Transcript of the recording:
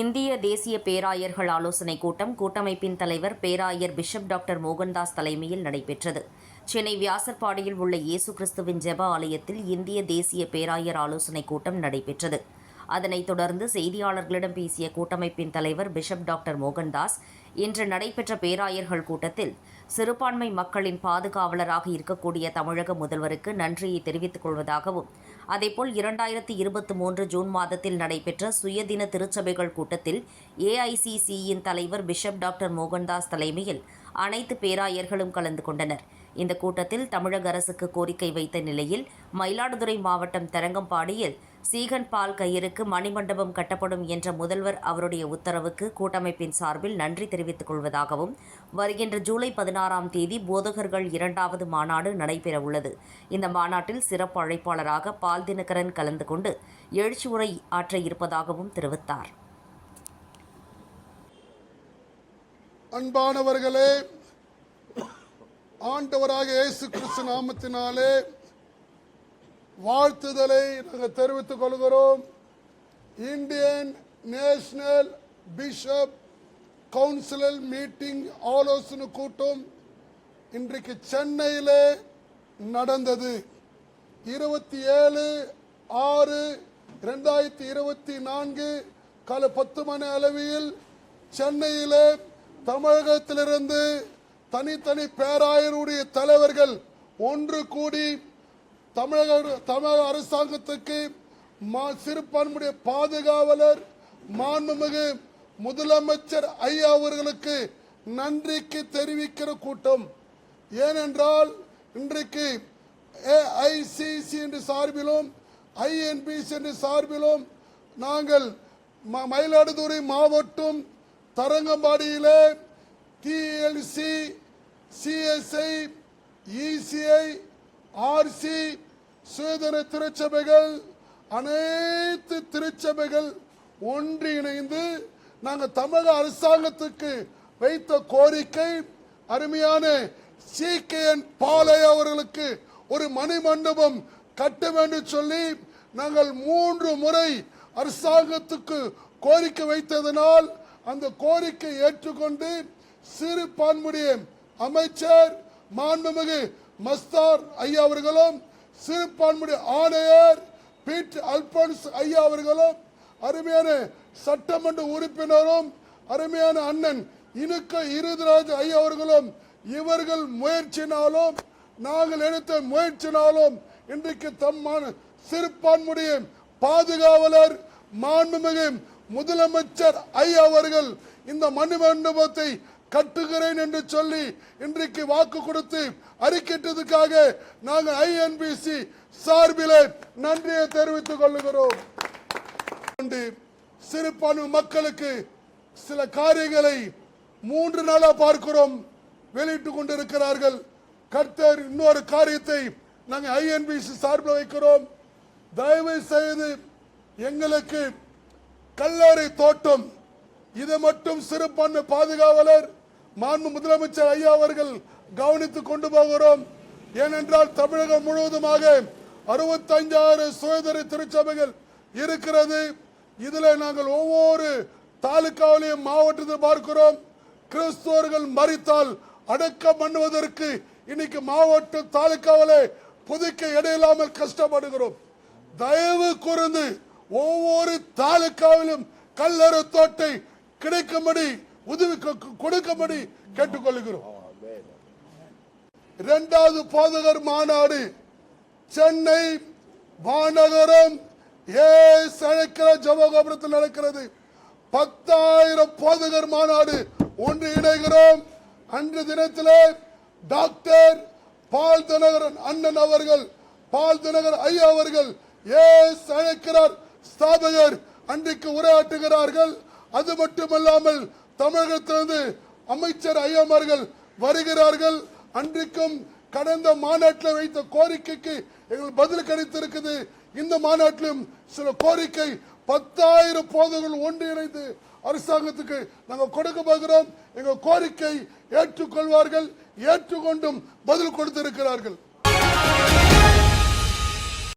இந்திய தேசிய பேராயர்கள் ஆலோசனைக் கூட்டம் கூட்டமைப்பின் தலைவர் பேராயர் பிஷப் டாக்டர் மோகன்தாஸ் தலைமையில் நடைபெற்றது. சென்னை வியாசர்பாடியில் உள்ள இயேசு கிறிஸ்துவின் ஜெப ஆலயத்தில் இந்திய தேசிய பேராயர் ஆலோசனைக் கூட்டம் நடைபெற்றது. அதனைத் தொடர்ந்து செய்தியாளர்களிடம் பேசிய கூட்டமைப்பின் தலைவர் பிஷப் டாக்டர் மோகன்தாஸ் இன்று நடைபெற்ற பேராயர்கள் கூட்டத்தில் சிறுபான்மை மக்களின் பாதுகாவலராக இருக்கக்கூடிய தமிழக முதல்வருக்கு நன்றியை தெரிவித்துக் கொள்வதாகவும் அதேபோல் இரண்டாயிரத்தி இருபத்தி மூன்று ஜூன் மாதத்தில் நடைபெற்ற சுயதின திருச்சபைகள் கூட்டத்தில் ஏஐசிசியின் தலைவர் பிஷப் டாக்டர் மோகன்தாஸ் தலைமையில் அனைத்து பேராயர்களும் கலந்து கொண்டனர். இந்த கூட்டத்தில் தமிழக அரசுக்கு கோரிக்கை வைத்த நிலையில் மயிலாடுதுறை மாவட்டம் தரங்கம்பாடியில் சீகன் பால் கயிறுக்கு மணிமண்டபம் கட்டப்படும் என்ற முதல்வர் அவருடைய உத்தரவுக்கு கூட்டமைப்பின் சார்பில் நன்றி தெரிவித்துக் கொள்வதாகவும் வருகின்ற ஜூலை பதினாறாம் தேதி போதகர்கள் இரண்டாவது மாநாடு நடைபெறவுள்ளது. இந்த மாநாட்டில் சிறப்பு அழைப்பாளராக பால் தினகரன் கலந்து கொண்டு எழுச்சி உரை ஆற்ற இருப்பதாகவும் தெரிவித்தார். அன்பானவர்களே ஆண்டவராக இயேசு கிறிஸ்து நாமத்தினாலே வாழ்த்துதலை நாங்கள் தெரிவித்துக் கொள்கிறோம். இந்தியன் நேஷனல் பிஷப் கவுன்சிலல் மீட்டிங் ஆலோசனை கூட்டம் இன்றைக்கு சென்னையிலே நடந்தது. இருபத்தி ஏழு ஆறு ரெண்டாயிரத்தி இருபத்தி நான்கு காலை பத்து மணி அளவில் சென்னையிலே தமிழகத்திலிருந்து தனித்தனி பேராயருடைய தலைவர்கள் ஒன்று கூடி தமிழக தமிழக அரசாங்கத்துக்கு மா- சிறுபான்மையுடைய பாதுகாவலர் மாண்புமிகு முதலமைச்சர் ஐயா அவர்களுக்கு நன்றிக்கு தெரிவிக்கிற கூட்டம். ஏனென்றால் இன்றைக்கு ஏஐசிசி என்று சார்பிலும் ஐஎன்பிசி என்று சார்பிலும் நாங்கள் ம- மயிலாடுதுறை மாவட்டம் தரங்கம்பாடியிலே டிஎல்சி சிஎஸ்ஐ இசிஐ ஆர்சி சுயதன திருச்சபைகள் அனைத்து திருச்சபைகள் ஒன்றிணைந்து நாங்கள் தமிழக அரசாங்கத்துக்கு வைத்த கோரிக்கை அருமையான சிகேஎன் பாலை அவர்களுக்கு ஒரு மணிமண்டபம் கட்ட வேண்டும் சொல்லி நாங்கள் மூன்று முறை அரசாங்கத்துக்கு கோரிக்கை வைத்ததனால் அந்த கோரிக்கை ஏற்றுக்கொண்டு சிறுபான்மையுடைய அமைச்சர் மாண்புமிகு மஸ்தார் ஐயா அவர்களும் சிறுபான்மையுடைய ஆணையர் பீட் அல்போன்ஸ் ஐயா அவர்களும் அருமையான சட்டமன்ற உறுப்பினரும் அருமையான அண்ணன் இனுக்க இருதராஜ் ஐயா அவர்களும் இவர்கள் முயற்சினாலும் நாங்கள் எடுத்த முயற்சினாலும் இன்றைக்கு தம்மான சிறுபான்மையுடைய பாதுகாவலர் மாண்புமிகு முதலமைச்சர் ஐயா அவர்கள் இந்த மணிமண்டபத்தை கட்டுகிறேன் என்று சொல்லி இன்றைக்கு வாக்கு கொடுத்து அறிக்கிட்டதுக்காக நாங்கள் ஐஎன்பிசி சார்பிலே நன்றியை தெரிவித்துக் கொள்ளுகிறோம் கொண்டு சிறுபான்மை மக்களுக்கு சில காரியங்களை மூன்று நாளாக பார்க்கிறோம். வெளியிட்டு கொண்டிருக்கிறார்கள். கர்த்தர் இன்னொரு காரியத்தை நாங்கள் ஐஎன்பிசி சார்பில் வைக்கிறோம். தயவு செய்து எங்களுக்கு கல்லறை தோட்டம் இதை மட்டும் சிறுபான்மை பாதுகாவலர் மாண்பு முதலமைச்சர் ஐயா அவர்கள் கவனித்துக் கொண்டு போகிறோம். ஏனென்றால் தமிழகம் முழுவதுமாக அறுபத்தஞ்சாறு சுயதர திருச்சபைகள் இருக்கிறது. இதில் நாங்கள் ஒவ்வொரு தாலுக்காவிலையும் மாவட்டத்தில் பார்க்கிறோம். கிறிஸ்துவர்கள் மறித்தால் அடக்கம் பண்ணுவதற்கு இன்னைக்கு மாவட்ட தாலுக்காவில் புதுக்க இடையில்லாமல் கஷ்டப்படுகிறோம். தயவு கூர்ந்து ஒவ்வொரு தாலுகாவிலும் கல்லறு தோட்டை கிடைக்கும்படி உதவி கொடுக்கும்படி கேட்டுக்கொள்கிறோம். இரண்டாவது போதகர் மாநாடு சென்னை மாநகரம் ஏ சழைக்கிற ஜவகோபுரத்தில் நடக்கிறது. பத்தாயிரம் போதகர் மாநாடு ஒன்று இணைகிறோம். அன்று தினத்தில் டாக்டர் பால் தினகரன் அண்ணன் அவர்கள் பால் தினகர் ஐயா அவர்கள் ஏ அழைக்கிறார். ஸ்தாபகர் அன்றைக்கு உரையாற்றுகிறார்கள். அது மட்டுமல்லாமல் தமிழகத்திலிருந்து அமைச்சர் ஐயாமார்கள் வருகிறார்கள். அன்றைக்கும் கடந்த மாநாட்டில் வைத்த கோரிக்கைக்கு எங்கள் பதில் கிடைத்திருக்குது. இந்த மாநாட்டிலும் சில கோரிக்கை பத்தாயிரம் போதர்கள் ஒன்றிணைந்து அரசாங்கத்துக்கு நாங்கள் கொடுக்க போகிறோம். எங்கள் கோரிக்கை ஏற்றுக்கொள்வார்கள். ஏற்றுக்கொண்டும் பதில் கொடுத்திருக்கிறார்கள்.